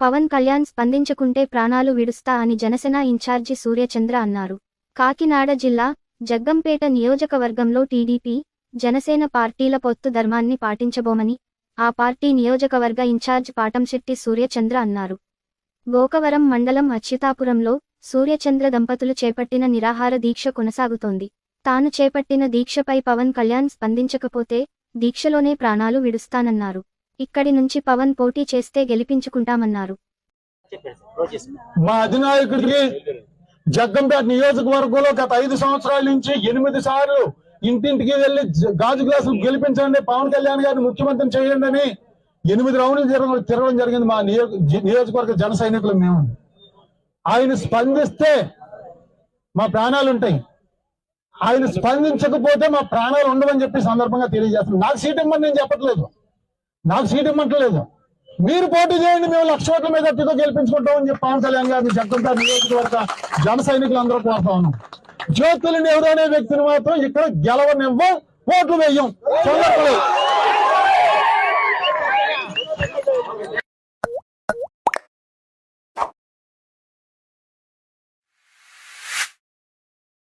పవన్ కళ్యాణ్ స్పందించకుంటే ప్రాణాలు విడుస్తా అని జనసేన ఇన్ఛార్జి సూర్యచంద్ర అన్నారు. కాకినాడ జిల్లా జగ్గంపేట నియోజకవర్గంలో టీడీపీ జనసేన పార్టీల పొత్తు ధర్మాన్ని పాటించబోమని ఆ పార్టీ నియోజకవర్గ ఇన్ఛార్జ్ పాటంశెట్టి సూర్యచంద్ర అన్నారు. గోకవరం మండలం అచ్యుతాపురంలో సూర్యచంద్ర దంపతులు చేపట్టిన నిరాహార దీక్ష కొనసాగుతోంది. తాను చేపట్టిన దీక్షపై పవన్ కళ్యాణ్ స్పందించకపోతే దీక్షలోనే ప్రాణాలు విడుస్తానన్నారు. ఇక్కడి నుంచి పవన్ పోటీ చేస్తే గెలిపించుకుంటామన్నారు. మా అధినాయకుడికి జగ్గంపేట నియోజకవర్గంలో గత ఐదు సంవత్సరాల నుంచి ఎనిమిది సార్లు ఇంటింటికి వెళ్ళి గాజు గ్లాసులు గెలిపించండి పవన్ కళ్యాణ్ గారిని ముఖ్యమంత్రిని చేయండి అని ఎనిమిది రౌండ్లు తిరగడం జరిగింది మా నియోజక నియోజకవర్గ జన సైనికులు మేము. ఆయన స్పందిస్తే మా ప్రాణాలు ఉంటాయి ఆయన స్పందించకపోతే మా ప్రాణాలు ఉండవని చెప్పి సందర్భంగా తెలియజేస్తున్నాను. నాకు సీట్ ఇమ్మని నేను చెప్పట్లేదు. నాకు సీట్ ఇమ్మంటలేదు మీరు పోటీ చేయండి మేము లక్ష ఓట్ల మీద అతితో గెలిపించుకుంటామని చెప్పి పవన్ కళ్యాణ్ గారిని జగ్గంపేట నియోజకవర్గ జన సైనికులు అందరూ కోరుతా ఉన్నాం. జ్యోతులు నెహ్రూ అనే వ్యక్తిని మాత్రం ఇక్కడ గెలవనివ్వం ఓట్లు వేయం. సందర్భంలో